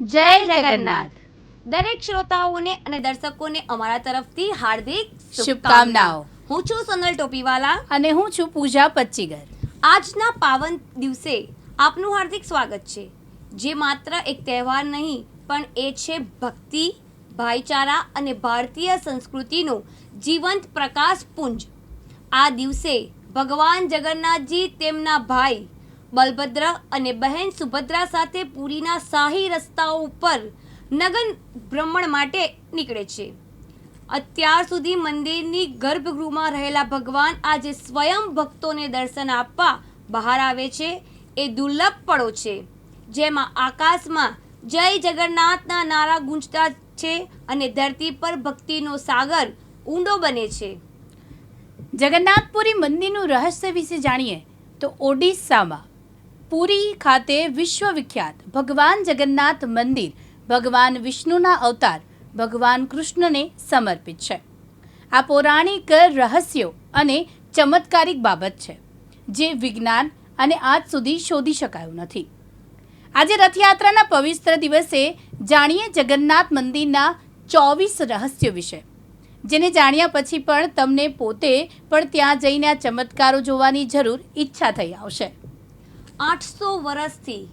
જય જગન્નાથ. દરેક શ્રોતાઓને અને દર્શકોને અમારા તરફથી હાર્દિક શુભકામનાઓ. હું છું સોનલ ટોપીવાલા. અને હું છું પૂજા પચ્ચીગર. આજના પાવન દિવસે આપનું હાર્દિક સ્વાગત છે. જે માત્ર એક તહેવાર નહીં પણ એ છે ભક્તિ ભાઈચારા અને ભારતીય સંસ્કૃતિનો જીવંત પ્રકાશ પુંજ. આ દિવસે ભગવાન જગન્નાથજી તેમના ભાઈ બલભદ્ર અને બહેન સુભદ્રા સાથે પુરીના શાહી રસ્તાઓ ઉપર નગન ભ્રમણ માટે નીકળે છે. અત્યાર સુધી મંદિરની ગર્ભગૃહમાં રહેલા ભગવાન આજે સ્વયં ભક્તોને દર્શન આપવા બહાર આવે છે. એ દુર્લભ પળો છે. જેમાં આકાશમાં જય જગન્નાથના નારા ગુંજતા છે અને ધરતી પર ભક્તિનો સાગર ઊંડો બને છે. જગન્નાથપુરી મંદિરનું રહસ્ય વિશે જાણીએ તો ઓડિશામાં પુરી ખાતે વિશ્વવિખ્યાત ભગવાન જગન્નાથ મંદિર, ભગવાન વિષ્ણુના અવતાર, ભગવાન કૃષ્ણને સમર્પિત છે. આ પૌરાણિક રહસ્યો અને ચમત્કારિક બાબત છે, જે વિજ્ઞાન અને આજ સુધી શોધી શકાયું નથી. આજે રથયાત્રાના પવિત્ર દિવસે જાણીએ જગન્નાથ મંદિરના ચોવીસ રહસ્યો વિશે. જેને જાણ્યા પછી પણ તમને પોતે પણ ત્યાં જઈને આ ચમત્કારો જોવાની જરૂર ઈચ્છા થઈ આવશે. આઠસો વર્ષથી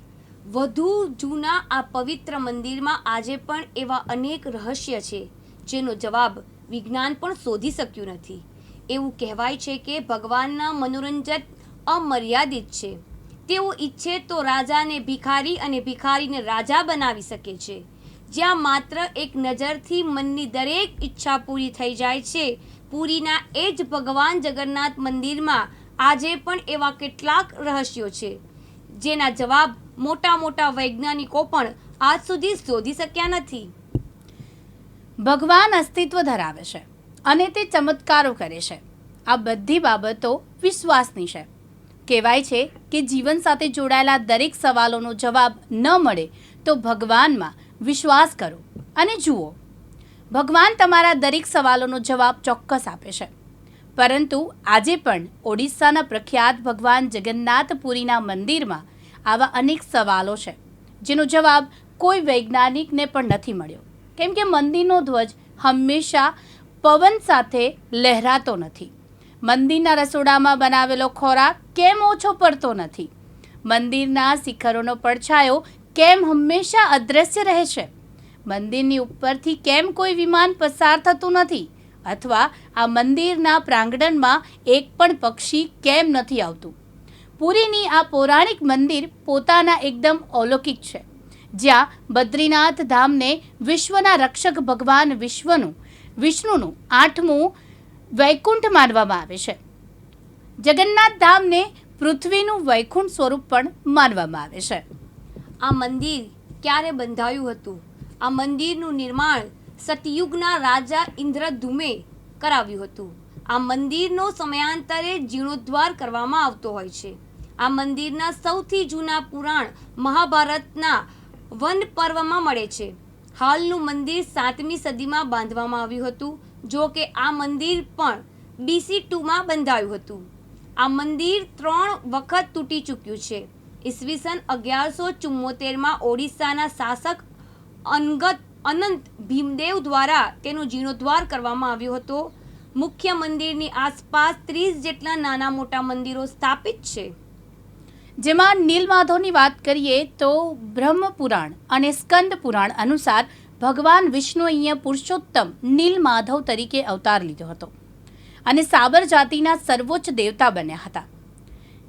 વધુ જૂના આ પવિત્ર મંદિરમાં આજે પણ એવા અનેક રહસ્ય છે, જેનો જવાબ વિજ્ઞાન પણ શોધી શક્યું નથી. એવું કહેવાય છે કે ભગવાનના મનોરંજન અમર્યાદિત છે. તેઓ ઈચ્છે તો રાજાને ભિખારી અને ભિખારીને રાજા બનાવી શકે છે. જ્યાં માત્ર એક નજરથી મનની દરેક ઈચ્છા પૂરી થઈ જાય છે, પુરીના એ જ ભગવાન જગન્નાથ મંદિરમાં આજે પણ એવા કેટલાક રહસ્યો છે. જેના જવાબ મોટા મોટા વૈજ્ઞાનિકો પણ આજ સુધી શોધી શક્યા નથી. ભગવાન અસ્તિત્વ ધરાવે છે અને તે ચમત્કારો કરે છે. આ બધી બાબતો વિશ્વાસની છે. કહેવાય છે કે જીવન સાથે જોડાયેલા દરેક સવાલોનો જવાબ ન મળે તો ભગવાનમાં વિશ્વાસ કરો અને જુઓ. ભગવાન તમારા દરેક સવાલોનો જવાબ ચોક્કસ આપે છે. પરંતુ આજે પણ ઓડિશાના પ્રખ્યાત ભગવાન જગન્નાથપુરીના મંદિરમાં આવા અનેક સવાલો છે, જેનો જવાબ કોઈ વૈજ્ઞાનિકને પણ નથી મળ્યો. કેમ કે મંદિરનો ધ્વજ હંમેશા પવન સાથે લહેરાતો નથી. મંદિરના રસોડામાં બનાવેલો ખોરાક કેમ ઓછો પડતો નથી? મંદિરના શિખરોનો પડછાયો કેમ હંમેશા અદ્રશ્ય રહે છે? મંદિરની ઉપરથી કેમ કોઈ વિમાન પસાર થતું નથી? અથવા આ મંદિરના પ્રાંગણમાં એક પણ પક્ષી કેમ નથી આવતું? પુરીની આ પૌરાણિક મંદિર પોતાના એકદમ અલૌકિક છે. જ્યાં બદ્રીનાથ ધામને વિશ્વના રક્ષક ભગવાન વિશ્વનું, વિષ્ણુનું આઠમું વૈકુંઠ માનવામાં આવે છે. જગન્નાથ ધામને પૃથ્વીનું વૈકુંઠ સ્વરૂપ પણ માનવામાં આવે છે. આ મંદિર ક્યારે બંધાયું હતું? આ મંદિરનું નિર્માણ સતયુગના રાજા ઇન્દ્રધુમે કરાવ્યું હતું. આ મંદિરનો સમયાંતરે જીર્ણોદ્ધાર કરવામાં આવતો હોય છે. આ મંદિરના સૌથી જૂના પુરાણ મહાભારતના વન પર્વમાં મળે છે. હાલનું મંદિર સાતમી સદીમાં બાંધવામાં આવ્યું હતું, જો કે આ મંદિર પણ બીસી ટુમાં બંધાયું હતું. આ મંદિર ત્રણ વખત તૂટી ચૂક્યું છે. ઈસવીસન અગિયારસો ચુમ્મોતેરમાં ઓડિશાના શાસક અનગત અનંત ભીમદેવ દ્વારા તેનો જીર્ણોદ્ધાર કરવામાં આવ્યો હતો. મુખ્ય મંદિરની આસપાસ ત્રીસ જેટલા નાના મોટા મંદિરો સ્થાપિત છે. જેમાં નીલમાધવની વાત કરીએ તો બ્રહ્મપુરાણ અને સ્કંદ પુરાણ અનુસાર ભગવાન વિષ્ણુ અહીંયા પુરુષોત્તમ નીલમાધવ તરીકે અવતાર લીધો હતો અને સાબર જાતિના સર્વોચ્ચ દેવતા બન્યા હતા.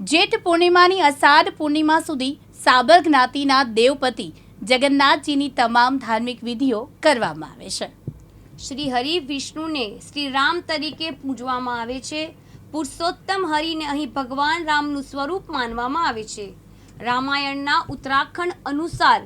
જેઠ પૂર્ણિમાની અષાઢ પૂર્ણિમા સુધી સાબર જ્ઞાતિના દેવપતિ જગન્નાથજીની તમામ ધાર્મિક વિધિઓ કરવામાં આવે છે. શ્રી હરિ વિષ્ણુને શ્રી રામ તરીકે પૂજવામાં આવે છે. પુરુષોત્તમ હરિને અહીં ભગવાન રામનું સ્વરૂપ માનવામાં આવે છે. રામાયણના ઉત્તરાખંડ અનુસાર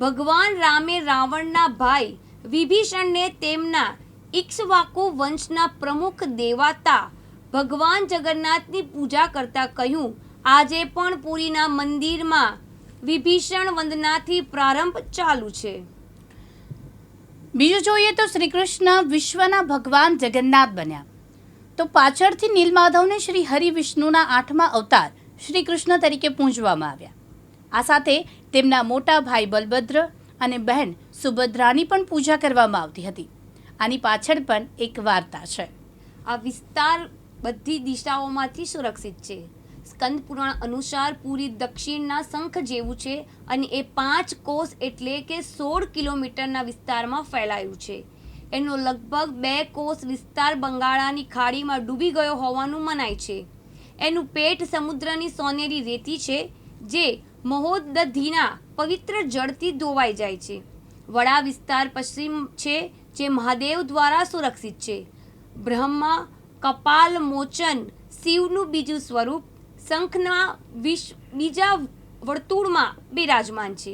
ભગવાન રામે રાવણના ભાઈ વિભીષણને તેમના ઇક્ષ્વાકુ વંશના પ્રમુખ દેવાતા ભગવાન જગન્નાથની પૂજા કરતા કહ્યું, આજે પણ પુરીના મંદિરમાં વિભીષણ વંદનાથી પ્રારંભ ચાલુ છે. બીજું જોઈએ તો શ્રી કૃષ્ણ વિશ્વના ભગવાન જગન્નાથ બન્યા. તો પાછળથી નીલમાધવને શ્રી હરિ વિષ્ણુના આઠમા અવતાર શ્રી કૃષ્ણ તરીકે પૂજવામાં આવ્યા. આ સાથે તેમના મોટા ભાઈ બલભદ્ર અને બહેન સુભદ્રાની પણ પૂજા કરવામાં આવતી હતી. આની પાછળ પણ એક વાર્તા છે. આ વિસ્તાર બધી દિશાઓમાંથી સુરક્ષિત છે. સ્કંદ પુરાણ અનુસાર પૂરી દક્ષિણના શંખ જેવું છે અને એ પાંચ કોષ એટલે કે સોળ કિલોમીટરના વિસ્તારમાં ફેલાયું છે. એનો લગભગ બે કોષ વિસ્તાર બંગાળાની ખાડીમાં ડૂબી ગયો હોવાનું મનાય છે. એનું પેટ સમુદ્રની સોનેરી રેતી છે, જે મહોદધીના પવિત્ર જળથી ધોવાઈ જાય છે. વડા વિસ્તાર પશ્ચિમ છે, જે મહાદેવ દ્વારા સુરક્ષિત છે. બ્રહ્મા કપાલ મોચન શિવનું બીજું સ્વરૂપ શંખના વિશ બીજા વર્તુળમાં બિરાજમાન છે.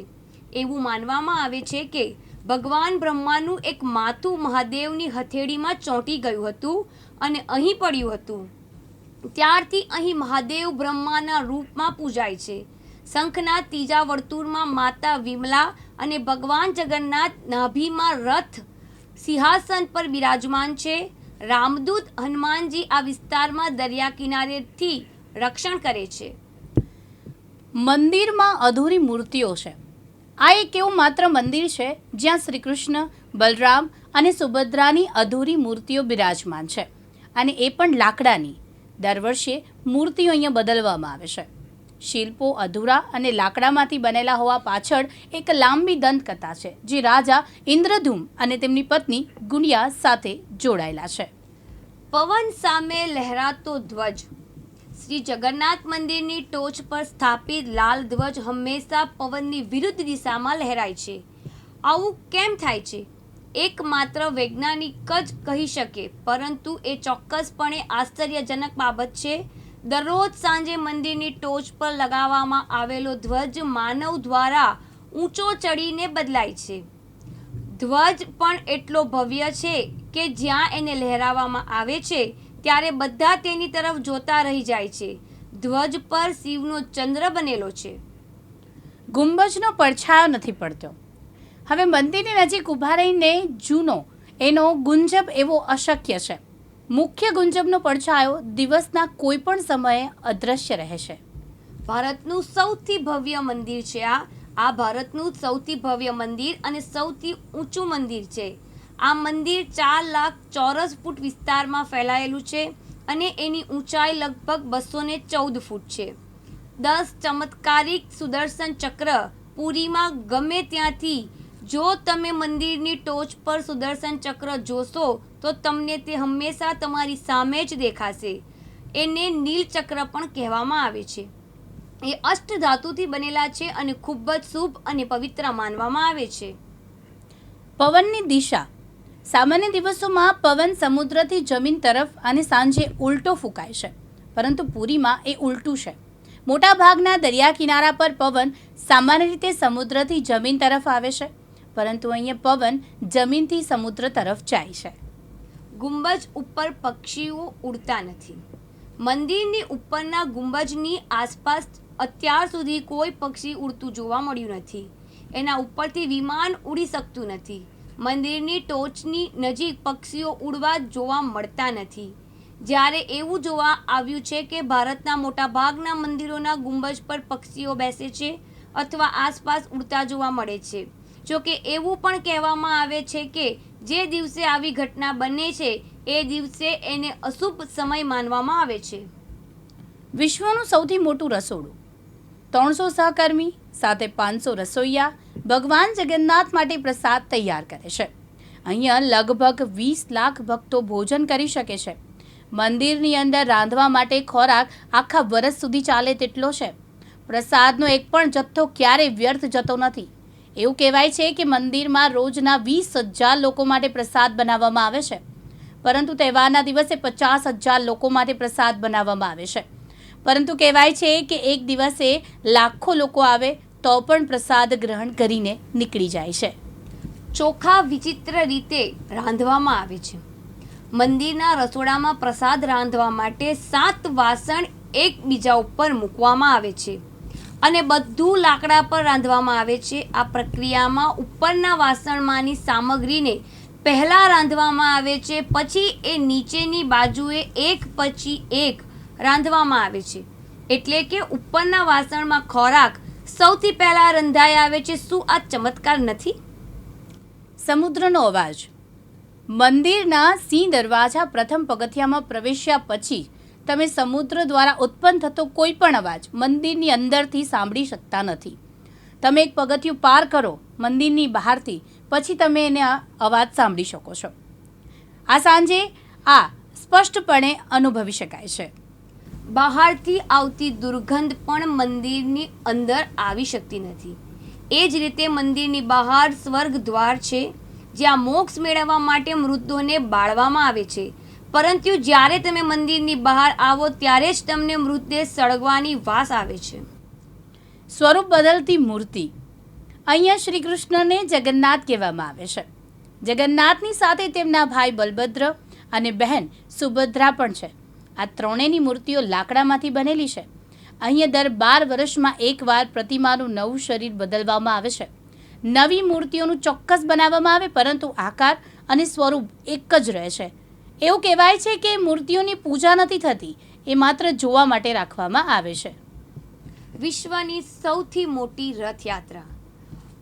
એવું માનવામાં આવે છે કે ભગવાન બ્રહ્માનું એક માથું મહાદેવની હથેળીમાં ચોંટી ગયું હતું અને અહીં પડ્યું હતું. ત્યારથી અહીં મહાદેવ બ્રહ્માના રૂપમાં પૂજાય છે. શંખના ત્રીજા વર્તુળમાં માતા વિમલા અને ભગવાન જગન્નાથ નાભીમાં રથ સિંહાસન પર બિરાજમાન છે. રામદૂત હનુમાનજી આ વિસ્તારમાં દરિયા કિનારેથી રક્ષણ કરે છે. મંદિરમાં અધૂરી મૂર્તિઓ છે. આ એક એવું માત્ર મંદિર છે જ્યાં શ્રી કૃષ્ણ બલરામ અને સુભદ્રાની અધૂરી મૂર્તિઓ બિરાજમાન છે અને એ પણ લાકડાની. દર વર્ષે મૂર્તિઓ અહીંયા બદલવામાં આવે છે. શિલ્પો અધૂરા અને લાકડામાંથી બનેલા હોવા પાછળ એક લાંબી દંતકથા છે જે રાજા ઇન્દ્રધૂમ અને તેમની પત્ની ગુણિયા સાથે જોડાયેલા છે. પવન સામે લહેરાતો ધ્વજ શ્રી જગન્નાથ મંદિરની ટોચ પર સ્થાપિત લાલ ધ્વજ હંમેશા પવનની વિરુદ્ધ દિશામાં લહેરાય છે. આવું કેમ થાય છે? એકમાત્ર વૈજ્ઞાનિક જ કહી શકે, પરંતુ એ ચોક્કસપણે આશ્ચર્યજનક બાબત છે. દરરોજ સાંજે મંદિરની ટોચ પર લગાવવામાં આવેલો ધ્વજ માનવ દ્વારા ઊંચો ચડીને બદલાય છે. ધ્વજ પણ એટલો ભવ્ય છે કે જ્યાં એને લહેરાવવામાં આવે છે ત્યારે બધા તેની તરફ જોતા રહી જાય છે. ધ્વજ પર શિવનો ચંદ્ર બનેલો છે. ગુંબજનો પડછાયો નથી પડતો. હવે મંદિરની નજીક ઊભા રહીને જૂનો એનો ગુંજબ એવો અશક્ય છે. મુખ્ય ગુંજબનો પડછાયો દિવસના કોઈ પણ સમયે અદૃશ્ય રહે છે. ભારતનું સૌથી ભવ્ય મંદિર છે આ. આ ભારતનું સૌથી ભવ્ય મંદિર અને સૌથી ઊંચું મંદિર છે. આ મંદિર ચાર લાખ ચોરસ ફૂટ વિસ્તારમાં ફેલાયેલું છે અને એની ઊંચાઈ લગભગ બસો ને ચૌદ ફૂટ છે. દસ ચમત્કારિક સુદર્શન ચક્ર પુરીમાં ગમે ત્યાંથી જો તમે મંદિરની ટોચ પર સુદર્શન ચક્ર જોશો તો તમને તે હંમેશા તમારી સામે જ દેખાશે. એને નીલચક્ર પણ કહેવામાં આવે છે. એ અષ્ટ ધાતુથી બનેલા છે અને ખૂબ જ શુભ અને પવિત્ર માનવામાં આવે છે. પવનની દિશા સામાન્ય દિવસોમાં પવન સમુદ્રથી જમીન તરફ અને સાંજે ઉલટો ફૂંકાય છે, પરંતુ પુરીમાં એ ઉલટું છે. મોટાભાગના દરિયા કિનારા પર પવન સામાન્ય રીતે સમુદ્રથી જમીન તરફ આવે છે, પરંતુ અહીંયા પવન જમીનથી સમુદ્ર તરફ જાય છે. ગુંબજ ઉપર પક્ષીઓ ઉડતા નથી. મંદિરની ઉપરના ગુંબજની આસપાસ અત્યાર સુધી કોઈ પક્ષી ઉડતું જોવા મળ્યું નથી. એના ઉપરથી વિમાન ઉડી શકતું નથી. મંદિરની ટોચની નજીક પક્ષીઓ ઉડવા જોવા મળતા નથી. જ્યારે એવું જોવા આવ્યું છે કે ભારતના મોટાભાગના મંદિરોના ગુંબજ પર પક્ષીઓ બેસે છે અથવા આસપાસ ઉડતા જોવા મળે છે. જોકે એવું પણ કહેવામાં આવે છે કે જે દિવસે આવી ઘટના બને છે, એ દિવસે એને અશુભ સમય માનવામાં આવે છે. વિશ્વનું સૌથી મોટું રસોડું. ત્રણસો સહકર્મી સાથે પાંચસો રસોઈયા ભગવાન જગન્નાથ માટે પ્રસાદ તૈયાર કરે છે. અહીંયા લગભગ વીસ લાખ ભક્તો ભોજન કરી શકે છે. મંદિરની અંદર રાંધવા માટે ખોરાક આખા વરસ સુધી ચાલે તેટલો છે. પ્રસાદનો એક પણ જથ્થો ક્યારેય વ્યર્થ જતો નથી. એવું કહેવાય છે કે મંદિરમાં રોજના વીસ હજાર લોકો માટે પ્રસાદ બનાવવામાં આવે છે. પરંતુ તહેવારના દિવસે પચાસ હજાર લોકો માટે પ્રસાદ બનાવવામાં આવે છે. પરંતુ કહેવાય છે કે એક દિવસે લાખો લોકો આવે તો પણ પ્રસાદ ગ્રહણ કરીને નીકળી જાય છે. ચોખા વિચિત્ર રીતે રાંધવામાં આવે છે. મંદિરના રસોડામાં પ્રસાદ રાંધવા માટે સાત વાસણ એકબીજા ઉપર મૂકવામાં આવે છે અને બધું લાકડા પર રાંધવામાં આવે છે. આ પ્રક્રિયામાં ઉપરના વાસણમાંની સામગ્રીને પહેલાં રાંધવામાં આવે છે, પછી એ નીચેની બાજુએ એક પછી એક રાંધવામાં આવે છે. એટલે કે ઉપરના વાસણમાં ખોરાક સૌથી પહેલા રંધાઈ આવે છે શું આ ચમત્કાર નથી? સમુદ્રનો અવાજ. મંદિરના સિંહ દરવાજા પ્રથમ પગથિયામાં પ્રવેશ્યા પછી તમે સમુદ્ર દ્વારા ઉત્પન્ન થતો કોઈ પણ અવાજ મંદિરની અંદરથી સાંભળી શકતા નથી. તમે એક પગથિયું પાર કરો મંદિરની બહારથી, પછી તમે એને અવાજ સાંભળી શકો છો. આ સાંજે આ સ્પષ્ટપણે અનુભવી શકાય છે. બહારથી આવતી દુર્ગંધ પણ મંદિરની અંદર આવી શકતી નથી. એ જ રીતે મંદિરની બહાર સ્વર્ગ દ્વાર છે, જ્યાં મોક્ષ મેળવવા માટે મૃતોને બાળવામાં આવે છે. પરંતુ જ્યારે તમે મંદિરની બહાર આવો, ત્યારે જ તમને મૃતદેહ સળગવાની વાસ આવે છે. સ્વરૂપ બદલતી મૂર્તિ અહીંયા શ્રી કૃષ્ણને જગન્નાથ કહેવામાં આવે છે. જગન્નાથની સાથે તેમના ભાઈ બલભદ્ર અને બહેન સુભદ્રા પણ છે. આ ત્રણેયની મૂર્તિઓ લાકડામાંથી બનેલી છે. અહીંયા દર બાર વર્ષમાં એકવાર પ્રતિમાનું નવું શરીર બદલવામાં આવે છે. નવી મૂર્તિઓનું ચોક્કસ બનાવવામાં આવે, પરંતુ આકાર અને સ્વરૂપ એક જ રહે છે. એવું કહેવાય છે કે મૂર્તિઓની પૂજા નથી થતી, એ માત્ર જોવા માટે રાખવામાં આવે છે. વિશ્વની સૌથી મોટી રથયાત્રા.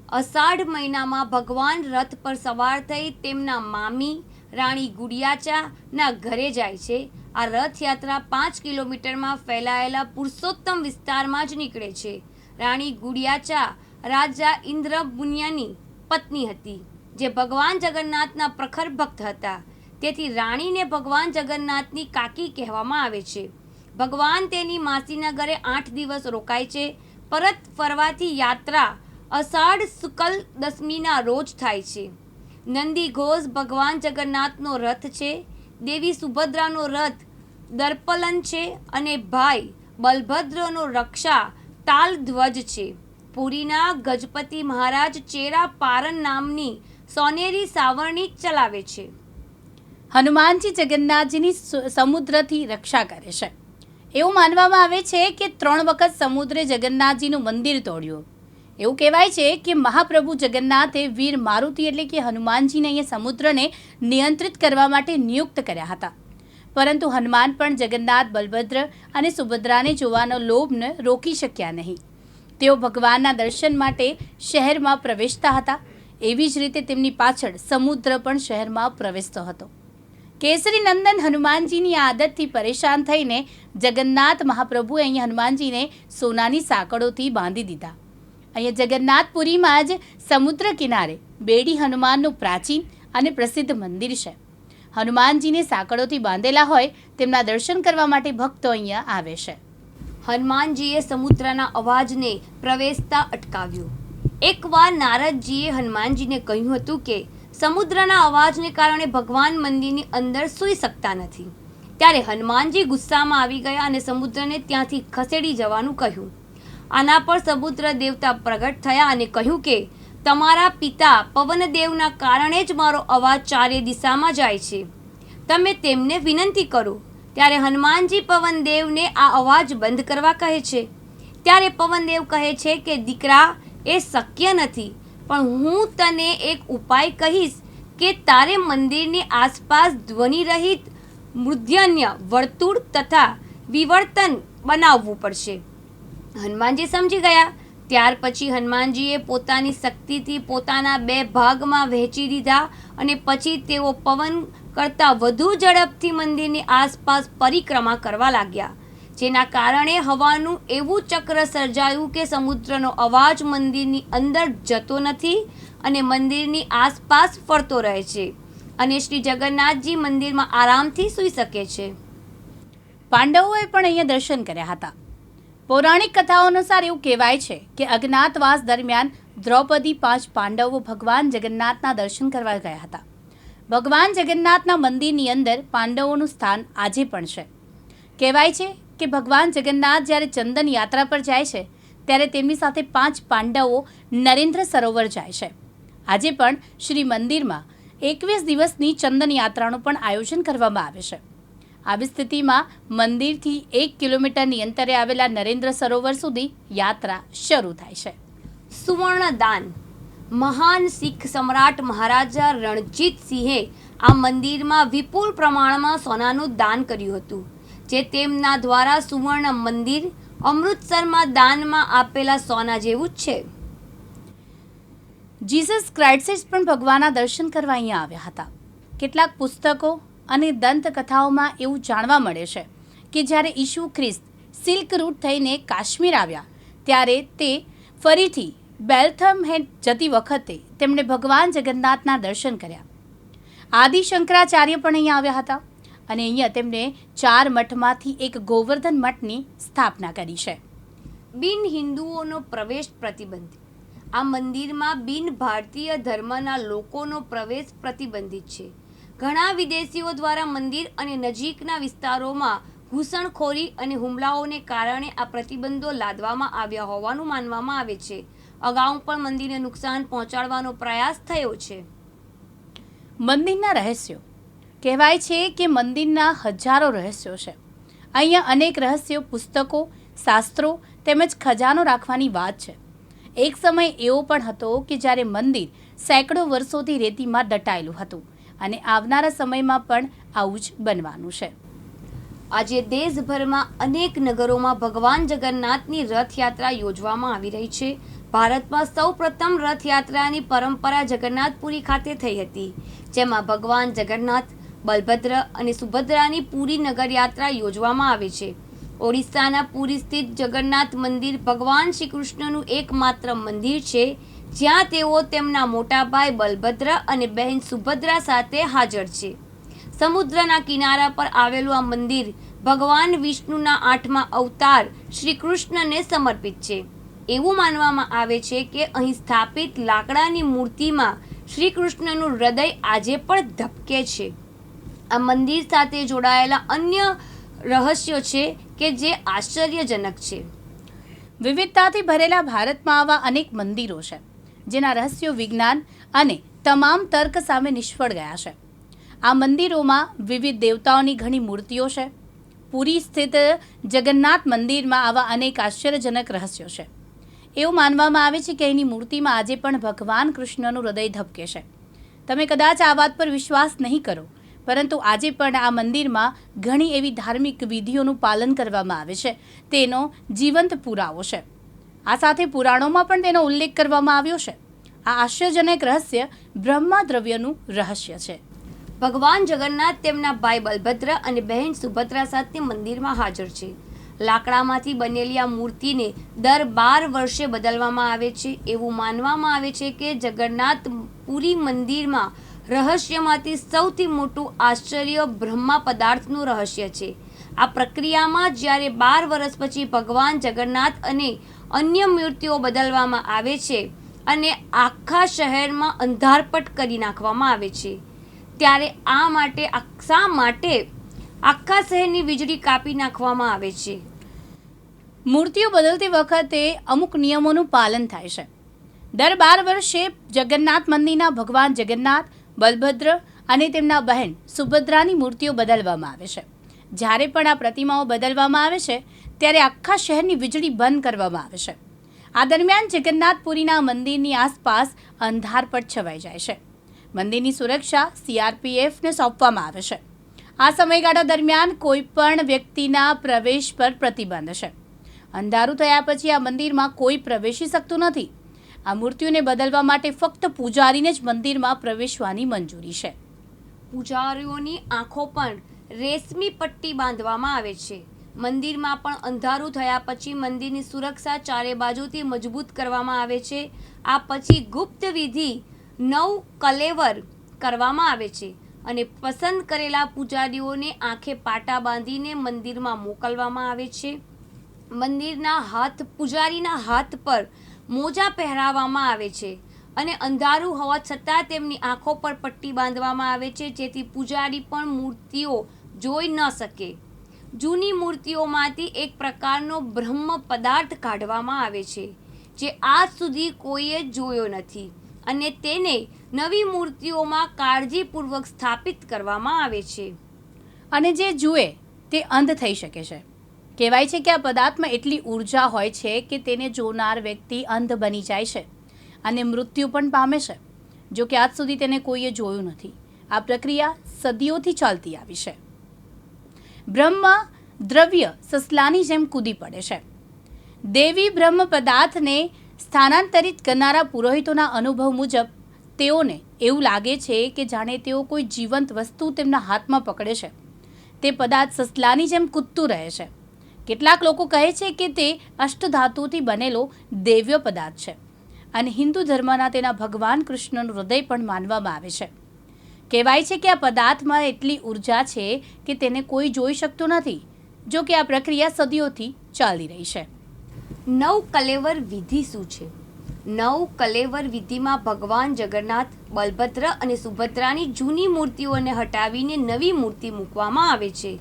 અષાઢ મહિનામાં ભગવાન રથ પર સવાર થઈ તેમના મામી, રાણી ગુડિયાચાના ઘરે જાય છે આ રથયાત્રા પાંચ કિલોમીટરમાં ફેલાયેલા પુરુષોત્તમ વિસ્તારમાં જ નીકળે છે. રાણી ગુડિયાચા, રાજા ઇન્દ્ર બુનિયાની પત્ની હતી, જે ભગવાન જગન્નાથના પ્રખર ભક્ત હતા. તેથી રાણીને ભગવાન જગન્નાથની કાકી કહેવામાં આવે છે. ભગવાન તેની માસીના ઘરે આઠ દિવસ રોકાય છે. પરત ફરવાથી યાત્રા અષાઢ શુકલ દસમીના રોજ થાય છે. નંદી ઘોષ ભગવાન જગન્નાથનો રથ છે. દેવી સુભદ્રાનો રથ દર્પલન છે અને ભાઈ બલભદ્રનો રક્ષા તાલ ધ્વજ છે. પુરીના ગજપતિ મહારાજ ચેરા પારન નામની સોનેરી સાવરણી ચલાવે છે. હનુમાનજી જગન્નાથજીની સમુદ્રથી રક્ષા કરે છે. એવું માનવામાં આવે છે કે ત્રણ વખત સમુદ્રે જગન્નાથજીનું મંદિર તોડ્યું. એવું કહેવાય છે કે મહાપ્રભુ જગન્નાથે વીર મારુતિ એટલે કે હનુમાનજીને અહીંયા સમુદ્રને નિયંત્રિત કરવા માટે નિયુક્ત કર્યા હતા. પરંતુ હનુમાન પણ જગન્નાથ, બલભદ્ર અને સુભદ્રાને જોવાનો લોભને રોકી શક્યા નહીં. તેઓ ભગવાનના દર્શન માટે શહેરમાં પ્રવેશતા હતા. એવી જ રીતે તેમની પાછળ સમુદ્ર પણ શહેરમાં પ્રવેશતો હતો. કેસરી નંદન હનુમાનજીની આદતથી પરેશાન થઈને જગન્નાથ મહાપ્રભુએ અહીં હનુમાનજીને સોનાની સાંકળોથી બાંધી દીધા. અહીંયા જગન્નાથપુરીમાં જ સમુદ્ર કિનારે બેડી હનુમાનનું પ્રાચીન અને પ્રસિદ્ધ મંદિર છે. હનુમાનજીને સાંકળોથી બાંધેલા હોય તેમના દર્શન કરવા માટે ભક્તો અહીંયા આવે છે. હનુમાનજીએ સમુદ્રના અવાજને પ્રવેશતા અટકાવ્યો. એકવાર નારદજીએ હનુમાનજીને કહ્યું હતું કે, સમુદ્રના અવાજને કારણે ભગવાન મંદિરની અંદર સૂઈ શકતા નથી. ત્યારે હનુમાનજી ગુસ્સામાં આવી ગયા અને સમુદ્રને ત્યાંથી ખસેડી જવાનું કહ્યું. આના પર સમુદ્ર દેવતા પ્રગટ થયા અને કહ્યું કે, તમારા પિતા પવનદેવના કારણે જ મારો અવાજ ચારે દિશામાં જાય છે. તમે તેમને વિનંતી કરો. ત્યારે હનુમાનજી પવનદેવને આ અવાજ બંધ કરવા કહે છે. ત્યારે પવનદેવ કહે છે કે, દીકરા, એ શક્ય નથી, પણ હું તને એક ઉપાય કહીશ કે તારે મંદિરની આસપાસ ધ્વનિ રહિત મૃધ્યન્ય વર્તુળ તથા વિવર્તન બનાવવું પડશે. હનુમાનજી સમજી ગયા. ત્યાર પછી હનુમાનજીએ પોતાની શક્તિથી પોતાના બે ભાગમાં વહેંચી દીધા અને પછી તેઓ પવન કરતાં વધુ ઝડપથી મંદિરની આસપાસ પરિક્રમા કરવા લાગ્યા. જેના કારણે હવાનું એવું ચક્ર સર્જાયું કે સમુદ્રનો અવાજ મંદિરની અંદર જતો નથી અને મંદિરની આસપાસ ફરતો રહે છે અને શ્રી જગન્નાથજી મંદિરમાં આરામથી સૂઈ શકે છે. પાંડવોએ પણ અહીંયા દર્શન કર્યા હતા. પૌરાણિક કથાઓ અનુસાર એવું કહેવાય છે કે અજ્ઞાતવાસ દરમિયાન દ્રૌપદી પાંચ પાંડવો ભગવાન જગન્નાથના દર્શન કરવા ગયા હતા. ભગવાન જગન્નાથના મંદિરની અંદર પાંડવોનું સ્થાન આજે પણ છે. કહેવાય છે કે ભગવાન જગન્નાથ જ્યારે ચંદન યાત્રા પર જાય છે, ત્યારે તેમની સાથે પાંચ પાંડવો નરેન્દ્ર સરોવર જાય છે. આજે પણ શ્રી મંદિરમાં એકવીસ દિવસની ચંદન યાત્રાનું પણ આયોજન કરવામાં આવે છે. આવી સ્થિતિમાં મંદિરથી એક કિલોમીટરની અંતરે આવેલા નરેન્દ્ર સરોવર સુધી યાત્રા શરૂ થાય છે. સુવર્ણ દાન મહાન શીખ સમ્રાટ મહારાજા રણજીત સિંહે આ મંદિરમાં વિપુલ પ્રમાણમાં સોનાનું દાન કર્યું હતું જે તેમના દ્વારા સુવર્ણ મંદિર અમૃતસરમાં દાનમાં આપેલા સોના જેવું જ છે. જીસસ ક્રાઇસ્ટ પણ ભગવાનના દર્શન કરવા અહીંયા આવ્યા હતા. કેટલાક પુસ્તકો અને દંતકથાઓમાં એવું જાણવા મળે છે કે જ્યારે ઈસુ ખ્રિસ્ત સિલ્ક રૂટ થઈને કાશ્મીર આવ્યા, ત્યારે તે ફરીથી બેલ્થમ હેડ જતી વખતે તેમણે ભગવાન જગન્નાથના દર્શન કર્યા. આદિ શંકરાચાર્ય પણ અહીંયા આવ્યા હતા અને અહીંયા તેમણે ચાર મઠમાંથી એક ગોવર્ધન મઠની સ્થાપના કરી છે. બિન હિન્દુઓનો પ્રવેશ પ્રતિબંધિત આ મંદિરમાં બિન ભારતીય ધર્મના લોકોનો પ્રવેશ પ્રતિબંધિત છે. ઘણા વિદેશીઓ દ્વારા મંદિર અને નજીકના વિસ્તારોમાં ઘૂસણખોરી અને હુમલાઓને કારણે આ પ્રતિબંધો લાદવામાં આવ્યા હોવાનું માનવામાં આવે છે. અગાઉ પણ મંદિરને નુકસાન પહોંચાડવાનો પ્રયાસ થયો છે. મંદિરના રહસ્યો. કહેવાય છે કે મંદિરના હજારો રહસ્યો છે. અહીંયા અનેક રહસ્યો, પુસ્તકો, શાસ્ત્રો તેમજ ખજાનો રાખવાની વાત છે. એક સમય એવો પણ હતો કે જ્યારે મંદિર સેંકડો વર્ષોથી રેતીમાં દટાયેલું હતું. અને આવનારા સમયમાં પણ આવું જ બનવાનું છે. આજે દેશભરમાં અનેક નગરોમાં ભગવાન જગન્નાથની રથયાત્રા યોજવામાં આવી રહી છે. ભારતમાં સૌપ્રથમ રથયાત્રાની પરંપરા જગન્નાથપુરી ખાતે થઈ હતી, જેમાં ભગવાન જગન્નાથ, બલભદ્ર અને સુભદ્રાની પુરી નગરયાત્રા યોજવામાં આવે છે. ઓડિશાના પુરી સ્થિત જગન્નાથ મંદિર ભગવાન શ્રી કૃષ્ણનું એકમાત્ર મંદિર છે. જ્યાં તેઓ તેમના મોટા ભાઈ બલભદ્ર અને બહેન સુભદ્રા સાથે હાજર છે. સમુદ્રના કિનારા પર આવેલું આ મંદિર ભગવાન વિષ્ણુના આઠમા અવતાર શ્રી કૃષ્ણને સમર્પિત છે. એવું માનવામાં આવે છે કે અહીં સ્થાપિત લાકડાની મૂર્તિમાં શ્રી કૃષ્ણનું હૃદય આજે પણ ધબકે છે. આ મંદિર સાથે જોડાયેલા અન્ય રહસ્યો છે કે જે આશ્ચર્યજનક છે. વિવિધતાથી ભરેલા ભારતમાં આવા અનેક મંદિરો છે. જેના રહસ્યો વિજ્ઞાન અને તમામ તર્ક સામે નિષ્ફળ ગયા છે. આ મંદિરોમાં વિવિધ દેવતાઓની ઘણી મૂર્તિઓ છે. પુરી સ્થિત જગન્નાથ મંદિરમાં આવા અનેક આશ્ચર્યજનક રહસ્યો છે. એવું માનવામાં આવે છે કે એની મૂર્તિમાં આજે પણ ભગવાન કૃષ્ણનું હૃદય ધબકે છે. તમે કદાચ આ વાત પર વિશ્વાસ નહીં કરો, પરંતુ આજે પણ આ મંદિરમાં ઘણી એવી ધાર્મિક વિધિઓનું પાલન કરવામાં આવે છે. તેનો જીવંત પુરાવો છે. આ સાથે પુરાણોમાં પણ તેનો ઉલ્લેખ કરવામાં આવ્યો છે. આ આશ્ચર્યજનક રહસ્ય બ્રહ્મા દ્રવ્યનું રહસ્ય છે. ભગવાન જગન્નાથ તેમના ભાઈ બલભદ્ર અને બહેન સુભદ્રા સાથે મંદિરમાં હાજર છે. લાકડામાંથી બનેલી આ મૂર્તિને દર બાર વર્ષે બદલવામાં આવે છે. એવું માનવામાં આવે છે કે જગન્નાથ પુરી મંદિરમાં રહસ્યમાંથી સૌથી મોટું આશ્ચર્ય બ્રહ્મા પદાર્થનું રહસ્ય છે. આ પ્રક્રિયામાં જ્યારે બાર વર્ષ પછી ભગવાન જગન્નાથ અને અન્ય મૂર્તિઓ બદલવામાં આવે છે અને આખા શહેરમાં અંધારપટ કરી નાખવામાં આવે છે. ત્યારે આ માટે શા માટે આખા શહેરની વીજળી કાપી નાખવામાં આવે છે? મૂર્તિઓ બદલતી વખતે અમુક નિયમોનું પાલન થાય છે. દર બાર વર્ષે જગન્નાથ મંદિરના ભગવાન જગન્નાથ, બલભદ્ર અને તેમના બહેન સુભદ્રાની મૂર્તિઓ બદલવામાં આવે છે. જ્યારે પણ આ પ્રતિમાઓ બદલવામાં આવે છે, ત્યારે આખા શહેરની વીજળી બંધ કરવામાં આવે છે. આ દરમિયાન જગન્નાથપુરીના મંદિરની આસપાસ અંધારપટ છવાઈ જાય છે. મંદિરની સુરક્ષા સીઆરપીએફને સોંપવામાં આવે છે. આ સમયગાળા દરમિયાન કોઈ પણ વ્યક્તિના પ્રવેશ પર પ્રતિબંધ છે. અંધારું થયા પછી આ મંદિરમાં કોઈ પ્રવેશી શકતું નથી. આ મૂર્તિઓને બદલવા માટે ફક્ત પૂજારીને જ મંદિરમાં પ્રવેશવાની મંજૂરી છે. પૂજારીઓની આંખો પણ રેશમી પટ્ટી બાંધવામાં આવે છે. મંદિરમાં પણ અંધારું થયા પછી મંદિરની સુરક્ષા ચારે બાજુથી મજબૂત કરવામાં આવે છે. આ પછી ગુપ્ત વિધિ નવ કલેવર કરવામાં આવે છે અને પસંદ કરેલા પૂજારીઓને આંખે પાટા બાંધીને મંદિરમાં મોકલવામાં આવે છે. મંદિરના હાથ, પૂજારીના હાથ પર મોજા પહેરાવવામાં આવે છે અને અંધારું હોવા છતાં તેમની આંખો પર પટ્ટી બાંધવામાં આવે છે. જેથી પૂજારી પણ મૂર્તિઓ જોઈ ન શકે. જૂની મૂર્તિઓમાંથી એક પ્રકારનો બ્રહ્મ પદાર્થ કાઢવામાં આવે છે, જે આજ સુધી કોઈએ જોયો નથી અને તેને નવી મૂર્તિઓમાં કાળજીપૂર્વક સ્થાપિત કરવામાં આવે છે. અને જે જુએ તે અંધ થઈ શકે છે. કહેવાય છે કે આ પદાર્થમાં એટલી ઊર્જા હોય છે કે તેને જોનાર વ્યક્તિ અંધ બની જાય છે અને મૃત્યુ પણ પામે છે, જો કે આજ સુધી તેને કોઈએ જોયું નથી. આ પ્રક્રિયા સદીઓથી ચાલતી આવી છે. બ્રહ્મ દ્રવ્ય સસલાની જેમ કૂદી પડે છે. દેવી બ્રહ્મ પદાર્થને સ્થાનાંતરિત કરનારા પુરોહિતોના અનુભવ મુજબ તેઓને એવું લાગે છે કે જાણે તેઓ કોઈ જીવંત વસ્તુ તેમના હાથમાં પકડે છે. તે પદાર્થ સસલાની જેમ કૂદતું રહે છે. કેટલાક લોકો કહે છે કે તે અષ્ટધાતુથી બનેલો દૈવ્ય પદાર્થ છે અને હિન્દુ ધર્મના તેના ભગવાન કૃષ્ણનું હૃદય પણ માનવામાં આવે છે. કહેવાય છે કે આ પદાર્થમાં એટલી ઊર્જા છે કે તેને કોઈ જોઈ શકતું નથી, જો કે આ પ્રક્રિયા સદીઓથી ચાલી રહી છે. નવ કલેવર વિધિ શું છે? નવ કલેવર વિધિમાં ભગવાન જગન્નાથ, બલભદ્ર અને સુભદ્રાની જૂની મૂર્તિઓને હટાવીને નવી મૂર્તિ મૂકવામાં આવે છે.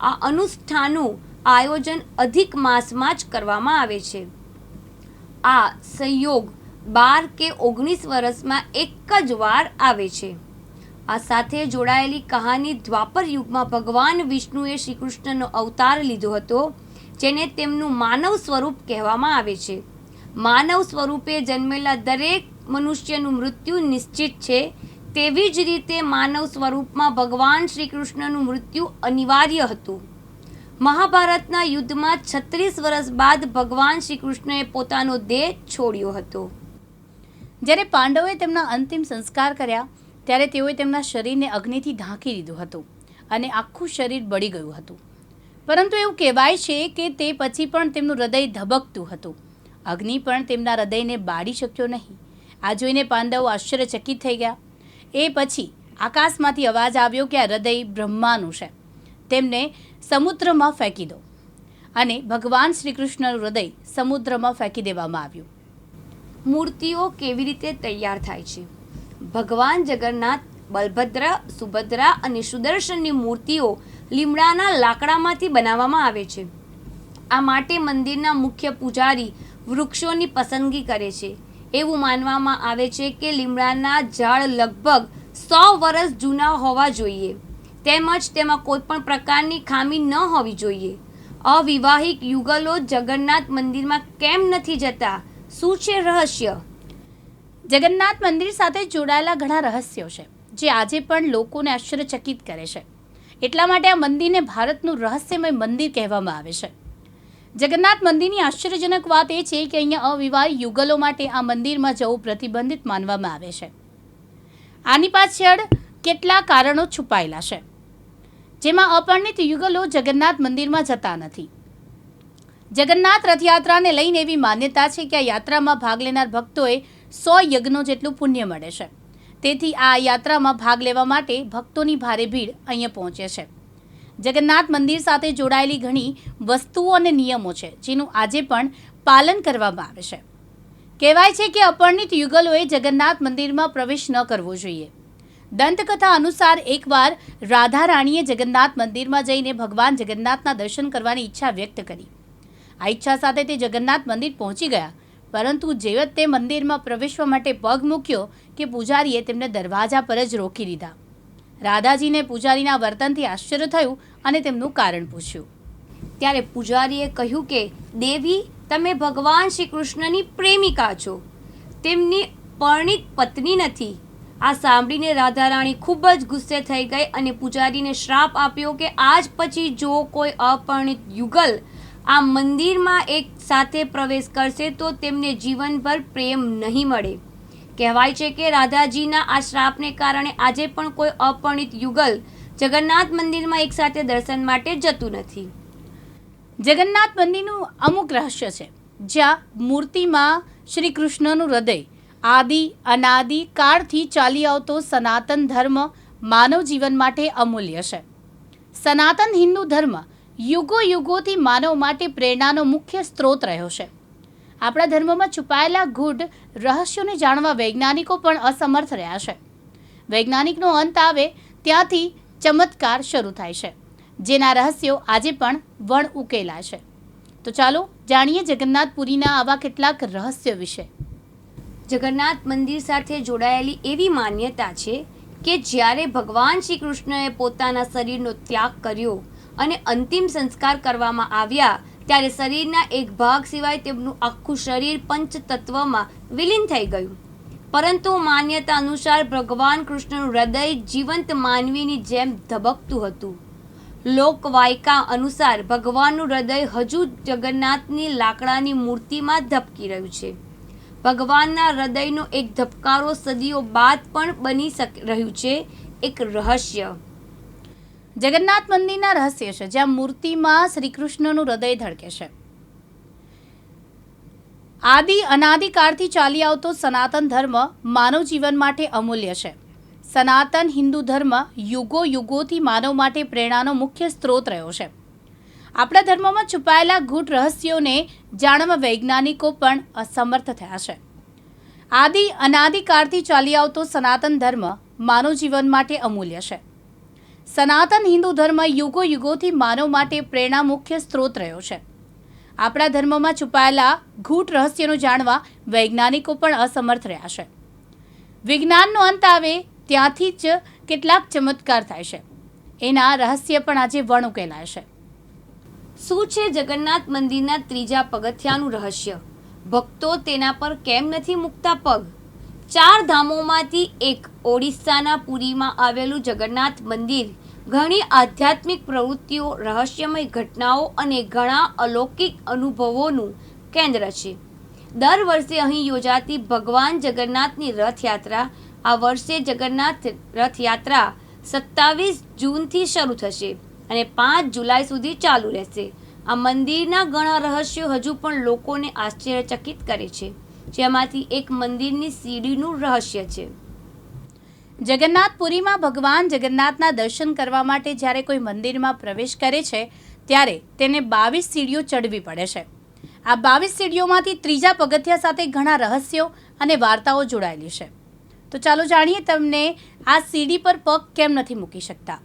આ અનુષ્ઠાનનું આયોજન અધિક માસમાં જ કરવામાં આવે છે. આ સંયોગ બાર કે ઓગણીસ વર્ષમાં એક જ વાર આવે છે. આ સાથે જોડાયેલી કહાની દ્વાપર યુગમાં ભગવાન વિષ્ણુએ શ્રી કૃષ્ણનો અવતાર લીધો હતો, જેને તેમનું માનવ સ્વરૂપ કહેવામાં આવે છે. માનવ સ્વરૂપે જન્મેલા દરેક મનુષ્યનું મૃત્યુ નિશ્ચિત છે, તેવી જ રીતે માનવ સ્વરૂપમાં ભગવાન શ્રી કૃષ્ણનું મૃત્યુ અનિવાર્ય હતું. મહાભારતના યુદ્ધમાં છત્રીસ વર્ષ બાદ ભગવાન શ્રી કૃષ્ણએ પોતાનો દેહ છોડ્યો હતો. જ્યારે પાંડવોએ તેમના અંતિમ સંસ્કાર કર્યા ત્યારે તેઓએ તેમના શરીરને અગ્નિથી ઢાંકી દીધું હતું અને આખું શરીર બળી ગયું હતું. પરંતુ એવું કહેવાય છે કે તે પછી પણ તેમનું હૃદય ધબકતું હતું. અગ્નિ પણ તેમના હૃદયને બાળી શક્યો નહીં. આ જોઈને પાંડવો આશ્ચર્યચકિત થઈ ગયા. એ પછી આકાશમાંથી અવાજ આવ્યો કે આ હૃદય બ્રહ્માનું છે. તેમને સમુદ્રમાં ફેંકી દો. અને ભગવાન શ્રી કૃષ્ણનું હૃદય સમુદ્રમાં ફેંકી દેવામાં આવ્યું. મૂર્તિઓ કેવી રીતે તૈયાર થાય છે? ભગવાન જગન્નાથ, બલભદ્ર, સુભદ્રા અને સુદર્શનની મૂર્તિઓ લીમડાના લાકડામાંથી બનાવવામાં આવે છે. આ માટે મંદિરના મુખ્ય પૂજારી વૃક્ષોની પસંદગી કરે છે. એવું માનવામાં આવે છે કે લીમડાના ઝાડ લગભગ સો વર્ષ જૂના હોવા જોઈએ. તેમજ તેમાં કોઈપણ પ્રકારની ખામી ન હોવી જોઈએ. અવિવાહિક યુગલો જગન્નાથ મંદિરમાં કેમ નથી જતા? શું છે રહસ્ય? જગન્નાથ મંદિર સાથે જોડાયેલા ઘણા રહસ્યો છે, જે આજે પણ લોકોને આશ્ચર્યચકિત કરે છે. એટલા માટે આ મંદિરને ભારતનું રહસ્યમય મંદિર કહેવામાં આવે છે. જગન્નાથ મંદિરની આશ્ચર્યજનક વાત એ છે કે અહીંયા અવિવાહિત યુગલો માટે આ મંદિરમાં જવું પ્રતિબંધિત માનવામાં આવે છે. આની પાછળ કેટલા કારણો છુપાયેલા છે. જેમાં અપરિણિત યુગલો જગન્નાથ મંદિરમાં જતા નથી. જગન્નાથ રથયાત્રાને લઈને એવી માન્યતા છે કે આ યાત્રામાં ભાગ લેનાર ભક્તોએ સો યજ્ઞો જેટલું પુણ્ય મળે છે. તેથી આ યાત્રામાં ભાગ લેવા માટે ભક્તોની ભારે ભીડ અહીંયા પહોંચે છે. જગન્નાથ મંદિર સાથે જોડાયેલી ઘણી વસ્તુઓ અને નિયમો છે, જેનું આજે પણ પાલન કરવામાં આવે છે. કહેવાય છે કે અપર્ણિત યુગલોએ જગન્નાથ મંદિરમાં પ્રવેશ ન કરવો જોઈએ. દંતકથા અનુસાર એકવાર રાધા રાણીએ જગન્નાથ મંદિરમાં જઈને ભગવાન જગન્નાથના દર્શન કરવાની ઈચ્છા વ્યક્ત કરી. આ ઈચ્છા સાથે તે જગન્નાથ મંદિર પહોંચી ગયા. પરંતુ જેવ તે મંદિરમાં પ્રવેશવા માટે પગ મૂક્યો કે પૂજારીએ તેમને દરવાજા પર જ રોકી દીધા. રાધાજીને પૂજારીના વર્તનથી આશ્ચર્ય થયું અને તેમનું કારણ પૂછ્યું. ત્યારે પૂજારીએ કહ્યું કે, દેવી, તમે ભગવાન શ્રી કૃષ્ણની પ્રેમિકા છો. તેમની પરણિત પત્ની નથી. આ સાંભળીને રાધારાણી ખૂબ જ ગુસ્સે થઈ ગઈ અને પૂજારીને શ્રાપ આપ્યો કે, આજ પછી જો કોઈ અપરણિત યુગલ આ મંદિરમાં એક સાથે પ્રવેશ કરશે તો તેમને જીવનભર પ્રેમ નહીં મળે. કહેવાય છે કે રાધાજીના આ શ્રાપને કારણે આજે પણ કોઈ અપરિણિત યુગલ જગન્નાથ મંદિરમાં એક સાથે દર્શન માટે જતું નથી. જગન્નાથ મંદિરનું અમુક રહસ્ય છે, જ્યાં મૂર્તિમાં શ્રી કૃષ્ણનું હૃદય, આદિ, અનાદિ કાળથી ચાલી આવતો સનાતન ધર્મ માનવ જીવન માટે અમૂલ્ય છે. સનાતન હિન્દુ ધર્મ યુગો યુગોથી માનવ માટે પ્રેરણાનો મુખ્ય સ્ત્રોત રહ્યો છે. આપણા ધર્મમાં છુપાયેલા ગૂઢ રહસ્યોને જાણવા વૈજ્ઞાનિકો પણ અસમર્થ રહ્યા છે. વૈજ્ઞાનિકનો અંત આવે ત્યાંથી ચમત્કાર શરૂ થાય છે. જેના રહસ્યો આજે પણ વણ ઉકેલા છે. તો ચાલો જાણીએ જગન્નાથપુરીના આવા કેટલાક રહસ્ય વિશે. જગન્નાથ મંદિર સાથે જોડાયેલી એવી માન્યતા છે કે જ્યારે ભગવાન શ્રી કૃષ્ણએ પોતાના શરીરનો ત્યાગ કર્યો અને અંતિમ સંસ્કાર કરવામાં આવ્યા. ત્યારે શરીરના એક ભાગ સિવાય તેમનું આખું શરીર પંચતત્વમાં વિલીન થઈ ગયું. પરંતુ માન્યતા અનુસાર ભગવાન કૃષ્ણનું હૃદય જીવંત માનવીની જેમ ધબકતું હતું. લોકવાયકા અનુસાર ભગવાનનું હૃદય હજુ જગન્નાથની લાકડાની મૂર્તિમાં ધબકી રહ્યું છે. ભગવાનના હૃદયનો એક ધબકારો સદીઓ બાદ પણ બની શક, રહ્યું છે. એક રહસ્ય. જગન્નાથ મંદિરના રહસ્ય છે, જ્યાં મૂર્તિમાં શ્રી કૃષ્ણનું હૃદય ધડકે છે. આદિ અનાદિકાળથી ચાલી આવતો સનાતન ધર્મ માનવ જીવન માટે અમૂલ્ય છે. સનાતન હિન્દુ ધર્મ યુગો યુગોથી માનવ માટે પ્રેરણાનો મુખ્ય સ્ત્રોત રહ્યો છે. આપણા ધર્મમાં છુપાયેલા ગૂઢ રહસ્યોને જાણવા વૈજ્ઞાનિકો પણ અસમર્થ થયા છે. આદિ અનાદિકાળથી ચાલી આવતો સનાતન ધર્મ માનવ જીવન માટે અમૂલ્ય છે. સનાતન હિન્દુ ધર્મ યુગો યુગોથી માનવ માટે પ્રેરણા મુખ્ય સ્ત્રોત રહ્યો છે. આપણા ધર્મમાં છુપાયેલા ઘૂટ રહસ્યનો જાણવા વૈજ્ઞાનિકો પણ અસમર્થ રહ્યા છે. વિજ્ઞાનનો અંત આવે ત્યાંથી જ કેટલાક ચમત્કાર થાય છે. એના રહસ્ય પણ આજે વણ ઉકેલાય છે. શું છે જગન્નાથ મંદિરના ત્રીજા પગથિયાનું રહસ્ય? ભક્તો તેના પર કેમ નથી મૂકતા પગ? ચાર ધામોમાંથી એક ઓડિશાના પુરીમાં આવેલું જગન્નાથ મંદિર. ઘણી આધ્યાત્મિક પ્રવૃત્તિઓ, રહસ્યમય ઘટનાઓ અને ઘણા અલૌકિક અનુભવોનું કેન્દ્ર છે. દર વર્ષે અહીં યોજાતી ભગવાન જગન્નાથની રથયાત્રા, આ વર્ષે જગન્નાથ રથયાત્રા સત્તાવીસ જૂનથી શરૂ થશે અને પાંચ જુલાઈ સુધી ચાલુ રહેશે. આ મંદિરના ઘણા રહસ્યો હજુ પણ લોકોને આશ્ચર્યચકિત કરે છે. જેમાંથી એક મંદિરની સીડીનું રહસ્ય છે. જગન્નાથપુરીમાં ભગવાન જગન્નાથના દર્શન કરવા માટે જ્યારે કોઈ મંદિરમાં પ્રવેશ કરે છે, ત્યારે તેને બાવીસ સીડીઓ ચડવી પડે છે. આ બાવીસ સીડીઓમાંથી ત્રીજા પગથિયા સાથે ઘણા રહસ્યો અને વાર્તાઓ જોડાયેલી છે. તો ચાલો જાણીએ તમને આ સીડી પર પગ કેમ નથી મૂકી શકતા.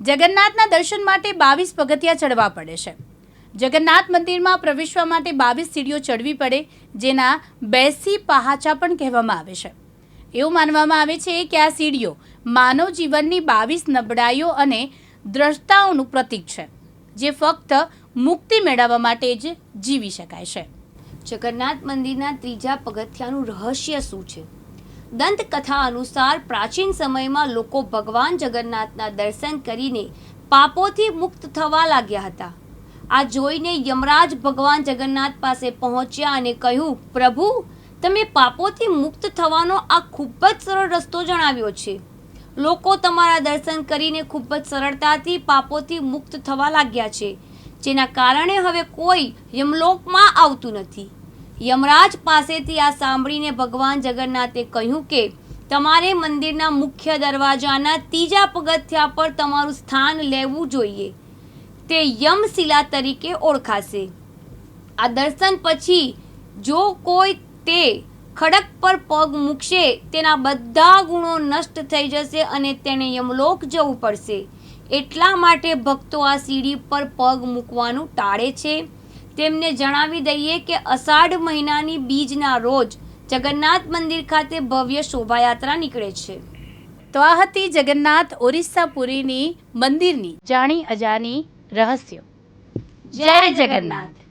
જગન્નાથના દર્શન માટે બાવીસ પગથિયા ચડવા પડે છે. જગન્નાથ મંદિરમાં પ્રવેશવા માટે બાવીસ સીડીઓ ચડવી પડે, જેના બેસી પહાચા પણ કહેવામાં આવે છે. એવું માનવામાં આવે છે કે આ સીડીઓ માનવ જીવનની બાવીસ નબળાઈઓ અને દ્રષ્ટાઓનું પ્રતીક છે, જે ફક્ત મુક્તિ મેળવવા માટે જ જીવી શકાય છે. જગન્નાથ મંદિરના ત્રીજા પગથિયાનું રહસ્ય શું છે? દંતકથા અનુસાર પ્રાચીન સમયમાં લોકો ભગવાન જગન્નાથના દર્શન કરીને પાપોથી મુક્ત થવા લાગ્યા હતા. આ જોઈને યમરાજ ભગવાન જગન્નાથ પાસે પહોંચ્યા અને કહ્યું, પ્રભુ, તમે પાપોથી મુક્ત થવાનો આ ખૂબ જ સરળ રસ્તો જણાવ્યો છે. લોકો તમારા દર્શન કરીને ખૂબ જ સરળતાથી પાપોથી મુક્ત થવા લાગ્યા છે. જેના કારણે હવે કોઈ યમલોકમાં આવતું નથી. યમરાજ પાસેથી આ સાંભળીને ભગવાન જગન્નાથે કહ્યું કે, તમારે મંદિરના મુખ્ય દરવાજાના ત્રીજા પગથિયા પર તમારું સ્થાન લેવું જોઈએ. તે યમશિલા તરીકે ઓળખાશે. આ દર્શન પછી જો કોઈ તે ખડક પર પગ મૂકશે, તેના બધા ગુણો નષ્ટ થઈ જશે અને તેણે યમલોક જવું પડશે. એટલા માટે ભક્તો આ સીડી પર પગ મૂકવાનું ટાળે છે. તેમને જણાવી દઈએ કે અષાઢ મહિનાની બીજના રોજ જગન્નાથ મંદિર ખાતે ભવ્ય શોભાયાત્રા નીકળે છે. તો આ હતી જગન્નાથ ઓરિસ્સા પુરીની મંદિરની જાણી અજાણી રહસ્યો. જય જગન્નાથ.